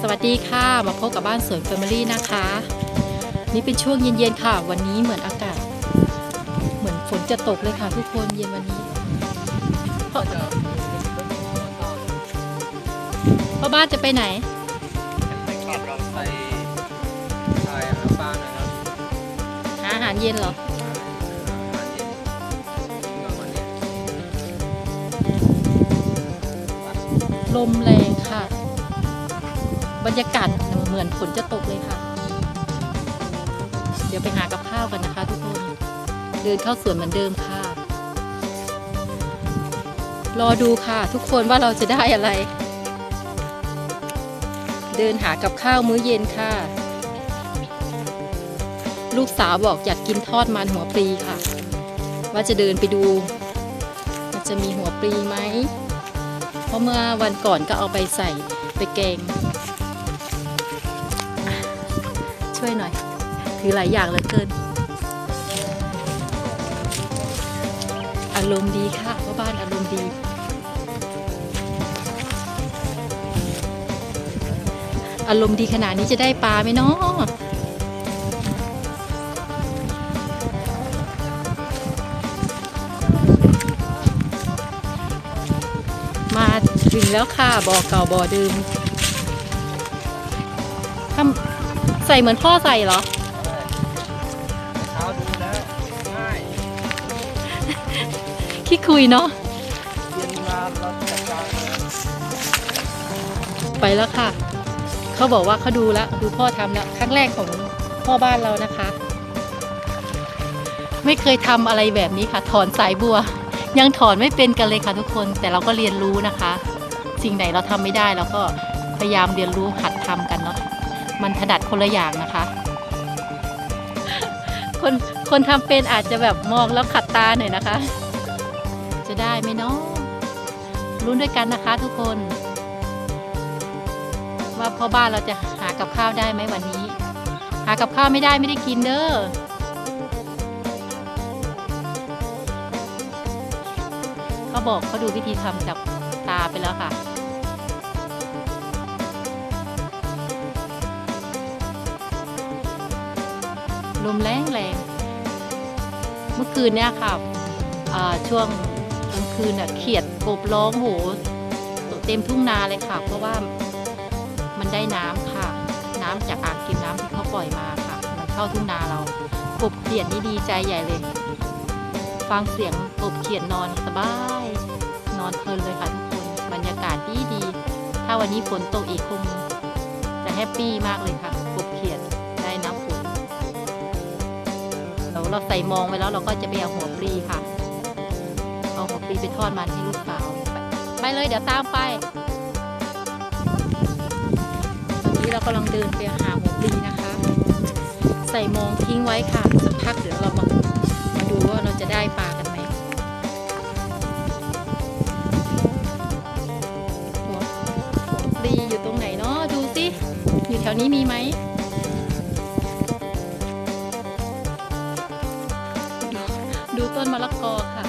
สวัสดีค่ะ มาพบกับบ้านสวนแฟมิลี่นะคะ นี่เป็นช่วงเย็นๆค่ะ วันนี้เหมือนอากาศ เหมือนฝนจะตกเลยค่ะ ทุกคนเย็นวันนี้พ่อพ่อบ้านจะไปไหนไปขับเราไปถ่ายอาหารปลาหน่อยครับหาอาหารเย็นเหรออาหารเย็นกินกับวันนี้ลมแรงค่ะ บรรยากาศเหมือนฝนจะตกเลยค่ะ เดี๋ยวไปหากับข้าวกันนะคะทุกคน เดินเข้าสวนเหมือนเดิมค่ะ รอดูค่ะ ทุกคนว่าเราจะได้อะไร เดินหากับข้าวมื้อเย็นค่ะ ลูกสาวบอกอยากกินทอดมันหัวปลีค่ะ ว่าจะเดินไปดูมันจะมีหัวปลีไหม เพราะเมื่อวันก่อนก็เอาไปใส่ไปแกง ช่วยหน่อย ถือหลายอย่างเหลือเกิน อารมณ์ดีค่ะเพราะบ้านอารมณ์ดีอารมณ์ดีขนาดนี้จะได้ปลาไหมเนาะมาถึงแล้วค่ะบ่อเก่าบ่อเดิมทำ ใส่เหมือนพ่อใส่เหรอ เช้าดูแล้วง่ายขี้คุยเนาะ เย็นมาเราจัดการเลยไปแล้วค่ะ เขาบอกว่าเขาดูแล้ว ดูพ่อทำแล้ว ครั้งแรกของพ่อบ้านเรานะคะ ไม่เคยทำอะไรแบบนี้ค่ะ ถอนสายบัว ยังถอนไม่เป็นกันเลยค่ะทุกคน แต่เราก็เรียนรู้นะคะ สิ่งไหนเราทำไม่ได้เราก็พยายามเรียนรู้หัดทำกันเนาะ มันถนัดคนละอย่างนะคะ คนคนทำเป็นอาจจะแบบมองแล้วขัดตาหน่อยนะคะ จะได้ไหมเนาะรุ้นด้วยกันนะคะทุกคน ว่าพ่อบ้านเราจะหากับข้าวได้ไหมวันนี้ หากับข้าวไม่ได้ไม่ได้กินเด้อเขาบอกเขาดูวิธีทำจากตาไปแล้วค่ะ ลมแรงแรงเมื่อคืนเนี่ยค่ะช่วงกลางคืนน่ะเขียดกบร้องโหเต็มทุ่งนาเลยค่ะ เพราะว่ามันได้น้ำค่ะ น้ำจากอ่างเก็บน้ำที่เขาปล่อยมาค่ะ มันเข้าทุ่งนาเรากบเขียดนี่ดีใจใหญ่เลย ฟังเสียงกบเขียดนอนสบาย นอนเพลินเลยค่ะทุกคนบรรยากาศดีดีถ้าวันนี้ฝนตกอีกคงจะแฮปปี้มากเลยค่ะ เราใส่มองไว้แล้วเราก็จะไปเอาหัวปลีค่ะ เอาหัวปลีไปทอดมันให้ลูกสาวไปไปเลยเดี๋ยวตามไปตอนนี้เรากำลังเดินไปหาหัวปลีนะคะ ใส่มองทิ้งไว้ค่ะสักพักเดี๋ยวเรามามาดูว่าเราจะได้ปลากันไหมหัวปลีอยู่ตรงไหนเนาะดูสิอยู่แถวนี้มีไหม ต้นมะละกอค่ะ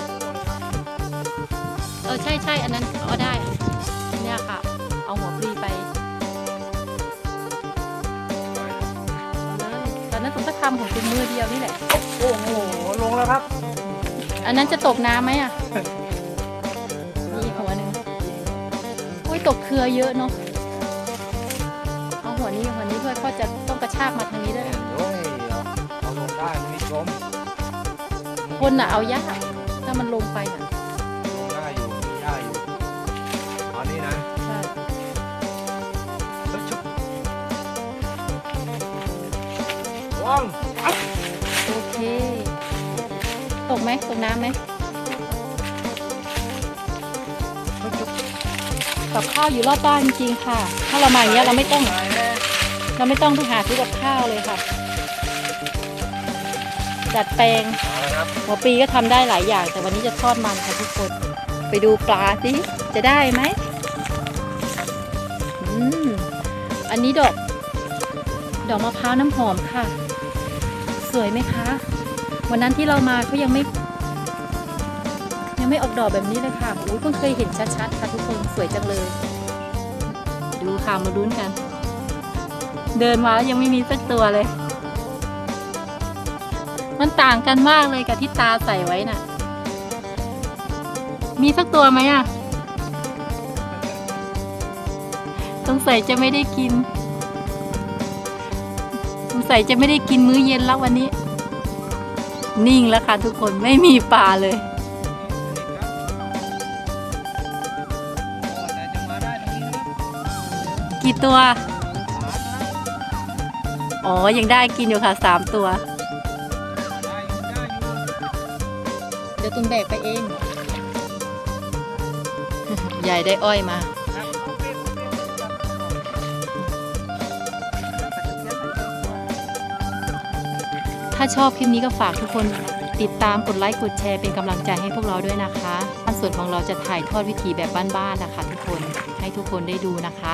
เออใช่ใช่อันนั้นเอาได้ เนี่ยค่ะ เอาหัวปลีไปเลยตอนนั้นผมก็ทำของเป็นมือเดียวนี่แหละ โอ้โห ลงแล้วครับ อันนั้นจะตกน้ำไหมอะนี่หัวหนึ่งอุ้ยตกเครือเยอะเนาะ เอาหัวนี้หัวนี้ด้วยก็จะต้องกระชากมาทางนี้ด้วย โอ้ยเอาลงได้มันมีจม คนน่ะเอายากถ้ามันลงไปน่ะลงได้อยู่มีหญ้าอยู่เอานี่นะใช่เฮ้ยชุบวางโอเค ตกไหมตกน้ำไหมเฮ้ยชุบกับข้าวอยู่รอบบ้านจริงๆค่ะ ถ้าเรามาอย่างเงี้ยเราไม่ต้อง เราไม่ต้องไปหาซื้อกับข้าวเลยค่ะ จัดแปลงเอาละครับหัวปีก็ทำได้หลายอย่าง แต่วันนี้จะทอดมันค่ะทุกคน ไปดูปลาสิจะได้ไหมอืมอันนี้ดอก ดอกมะพร้าวน้ำหอมค่ะ สวยไหมคะ วันนั้นที่เรามาเขายังไม่ ยังไม่ออกดอกแบบนี้เลยค่ะอุ้ยเพิ่งเคยเห็นชัดๆค่ะทุกคนสวยจังเลย ดูค่ะมาลุ้นกัน เดินมาแล้วยังไม่มีสักตัวเลย มันต่างกันมากเลยกับที่ตาใส่ไว้น่ะ มีสักตัวไหมอะสงสัยจะไม่ได้กินสงสัยจะไม่ได้กินมื้อเย็นแล้ววันนี้ นิ่งแล้วค่ะทุกคนไม่มีปลาเลยกี่ตัว อ๋อ ยังได้กินอยู่ค่ะสามตัว เดี๋ยวตุนแบกไปเองใหญ่ได้อ้อยมา ถ้าชอบคลิปนี้ก็ฝากทุกคนติดตามกดไลค์กดแชร์เป็นกำลังใจให้พวกเราด้วยนะคะส่วนของเราจะถ่ายทอดวิธีแบบบ้านๆนะคะทุกคนให้ทุกคนได้ดูนะคะ